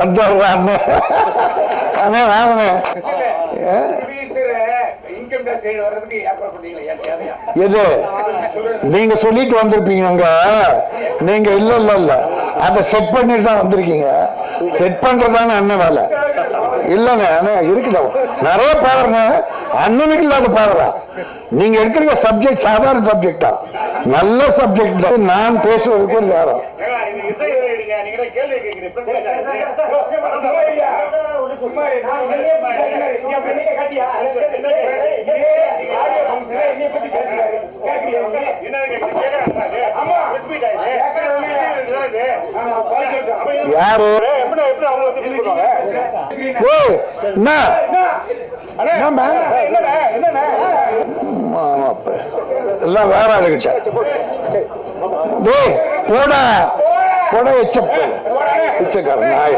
வந்துடுறான்னு அண்ணே வாங்கண்ணே எது நீங்க சொல்லிட்டு வந்திருப்பீங்க நீங்க இல்ல இல்ல இல்ல அதை செட் பண்ணிட்டு தான் வந்திருக்கீங்க செட் பண்றதானே அண்ணன் வேலை இல்லண்ணே அண்ணே இருக்குதா நிறைய பேருங்க அண்ணனுக்கு இல்லாத பேரா நீங்க எடுக்கிற சப்ஜெக்ட் சாதாரண சப்ஜெக்டா நல்ல சப்ஜெக்ட் நான் பேசுவதற்கு ஒரு நேரம் கேள்வி யாரு? எப்படி ஓ என்ன எல்லாம் வேற ஆளுகிட்ட. போட. போட எச்ச நாய்.